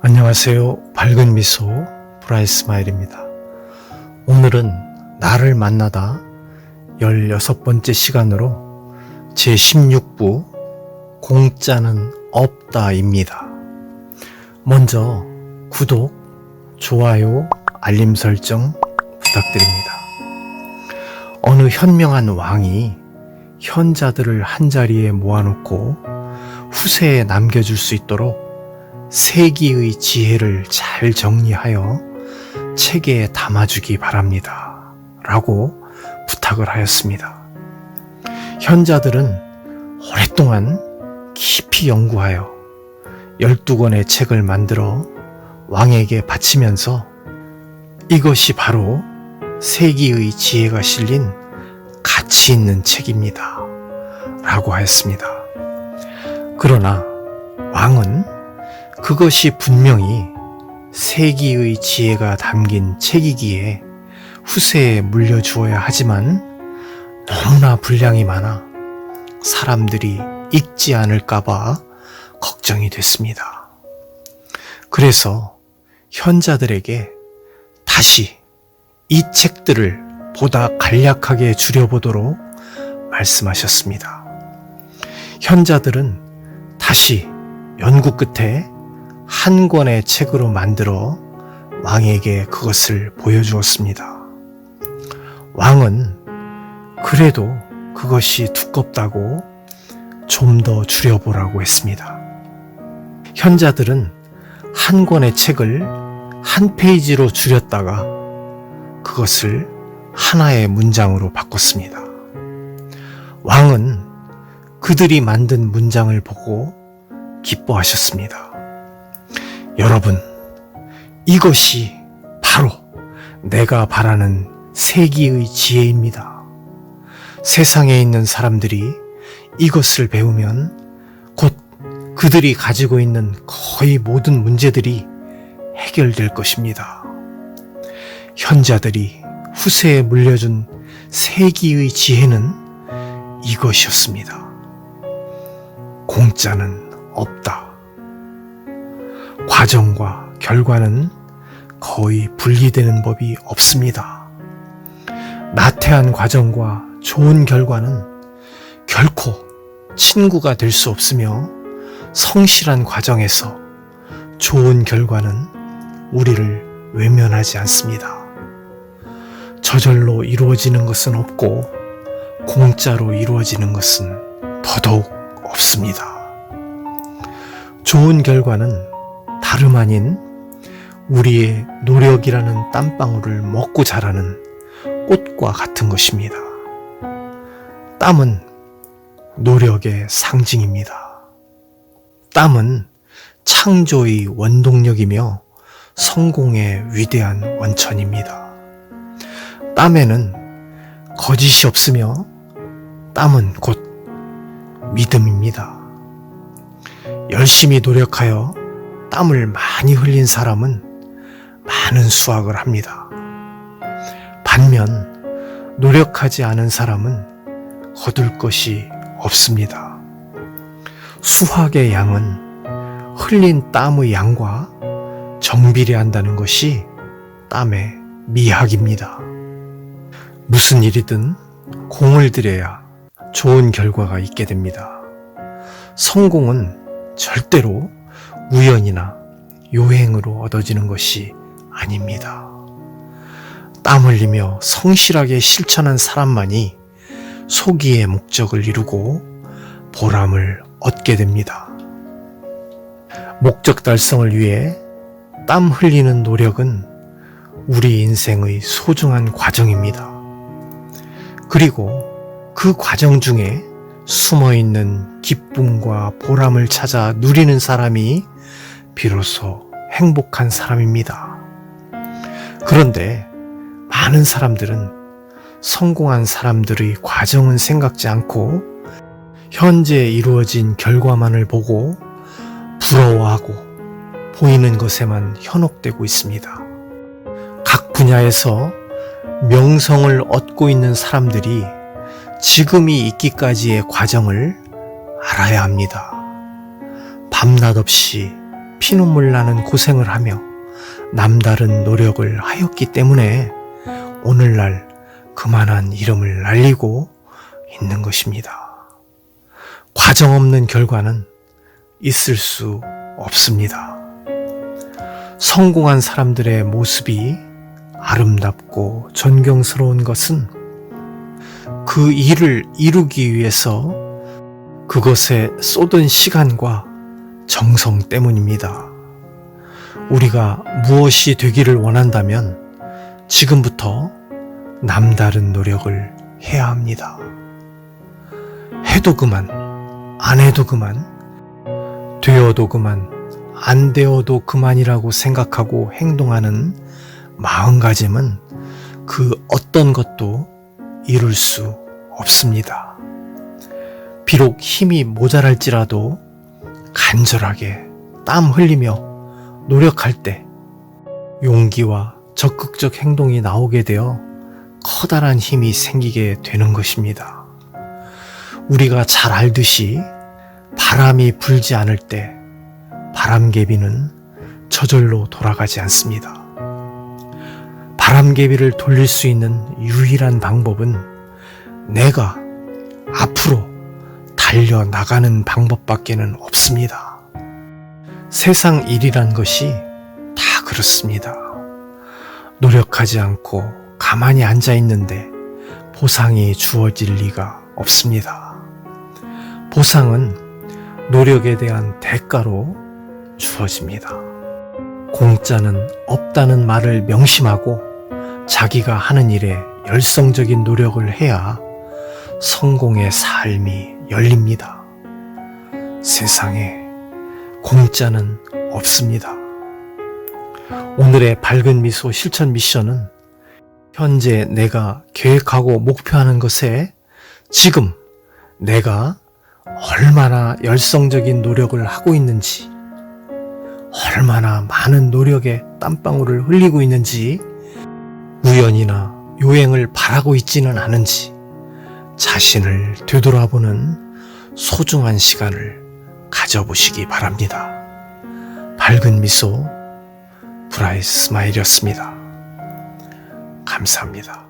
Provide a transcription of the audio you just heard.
안녕하세요. 밝은 미소 브라이스마일입니다. 오늘은 나를 만나다 16번째 시간으로 제16부 공짜는 없다입니다. 먼저 구독, 좋아요, 알림 설정 부탁드립니다. 어느 현명한 왕이 현자들을 한자리에 모아놓고 후세에 남겨줄 수 있도록 세기의 지혜를 잘 정리하여 책에 담아주기 바랍니다. 라고 부탁을 하였습니다. 현자들은 오랫동안 깊이 연구하여 12권의 책을 만들어 왕에게 바치면서 이것이 바로 세기의 지혜가 실린 가치 있는 책입니다. 라고 하였습니다. 그러나 왕은 그것이 분명히 세기의 지혜가 담긴 책이기에 후세에 물려주어야 하지만 너무나 분량이 많아 사람들이 읽지 않을까봐 걱정이 됐습니다. 그래서 현자들에게 다시 이 책들을 보다 간략하게 줄여보도록 말씀하셨습니다. 현자들은 다시 연구 끝에 한 권의 책으로 만들어 왕에게 그것을 보여주었습니다. 왕은 그래도 그것이 두껍다고 좀 더 줄여보라고 했습니다. 현자들은 한 권의 책을 한 페이지로 줄였다가 그것을 하나의 문장으로 바꿨습니다. 왕은 그들이 만든 문장을 보고 기뻐하셨습니다. 여러분, 이것이 바로 내가 바라는 세기의 지혜입니다. 세상에 있는 사람들이 이것을 배우면 곧 그들이 가지고 있는 거의 모든 문제들이 해결될 것입니다. 현자들이 후세에 물려준 세기의 지혜는 이것이었습니다. 공짜는 없다. 과정과 결과는 거의 분리되는 법이 없습니다. 나태한 과정과 좋은 결과는 결코 친구가 될 수 없으며 성실한 과정에서 좋은 결과는 우리를 외면하지 않습니다. 저절로 이루어지는 것은 없고 공짜로 이루어지는 것은 더더욱 없습니다. 좋은 결과는 다름 아닌 우리의 노력이라는 땀방울을 먹고 자라는 꽃과 같은 것입니다. 땀은 노력의 상징입니다. 땀은 창조의 원동력이며 성공의 위대한 원천입니다. 땀에는 거짓이 없으며 땀은 곧 믿음입니다. 열심히 노력하여 땀을 많이 흘린 사람은 많은 수확을 합니다. 반면 노력하지 않은 사람은 거둘 것이 없습니다. 수확의 양은 흘린 땀의 양과 정비례한다는 것이 땀의 미학입니다. 무슨 일이든 공을 들여야 좋은 결과가 있게 됩니다. 성공은 절대로 우연이나 요행으로 얻어지는 것이 아닙니다. 땀 흘리며 성실하게 실천한 사람만이 소기의 목적을 이루고 보람을 얻게 됩니다. 목적 달성을 위해 땀 흘리는 노력은 우리 인생의 소중한 과정입니다. 그리고 그 과정 중에 숨어 있는 기쁨과 보람을 찾아 누리는 사람이 비로소 행복한 사람입니다. 그런데 많은 사람들은 성공한 사람들의 과정은 생각지 않고 현재 이루어진 결과만을 보고 부러워하고 보이는 것에만 현혹되고 있습니다. 각 분야에서 명성을 얻고 있는 사람들이 지금이 있기까지의 과정을 알아야 합니다. 밤낮 없이 피눈물 나는 고생을 하며 남다른 노력을 하였기 때문에 오늘날 그만한 이름을 날리고 있는 것입니다. 과정 없는 결과는 있을 수 없습니다. 성공한 사람들의 모습이 아름답고 존경스러운 것은 그 일을 이루기 위해서 그것에 쏟은 시간과 정성 때문입니다. 우리가 무엇이 되기를 원한다면 지금부터 남다른 노력을 해야 합니다. 해도 그만, 안 해도 그만, 되어도 그만, 안 되어도 그만이라고 생각하고 행동하는 마음가짐은 그 어떤 것도 이룰 수 없습니다. 비록 힘이 모자랄지라도 간절하게 땀 흘리며 노력할 때 용기와 적극적 행동이 나오게 되어 커다란 힘이 생기게 되는 것입니다. 우리가 잘 알듯이 바람이 불지 않을 때 바람개비는 저절로 돌아가지 않습니다. 바람개비를 돌릴 수 있는 유일한 방법은 내가 앞으로 달려나가는 방법밖에는 없습니다. 세상 일이란 것이 다 그렇습니다. 노력하지 않고 가만히 앉아 있는데 보상이 주어질 리가 없습니다. 보상은 노력에 대한 대가로 주어집니다. 공짜는 없다는 말을 명심하고 자기가 하는 일에 열성적인 노력을 해야 성공의 삶이 열립니다. 세상에 공짜는 없습니다. 오늘의 밝은 미소 실천 미션은 현재 내가 계획하고 목표하는 것에 지금 내가 얼마나 열성적인 노력을 하고 있는지, 얼마나 많은 노력에 땀방울을 흘리고 있는지, 우연이나 요행을 바라고 있지는 않은지, 자신을 되돌아보는 소중한 시간을 가져보시기 바랍니다. 밝은 미소, 브라이트 스마일이었습니다. 감사합니다.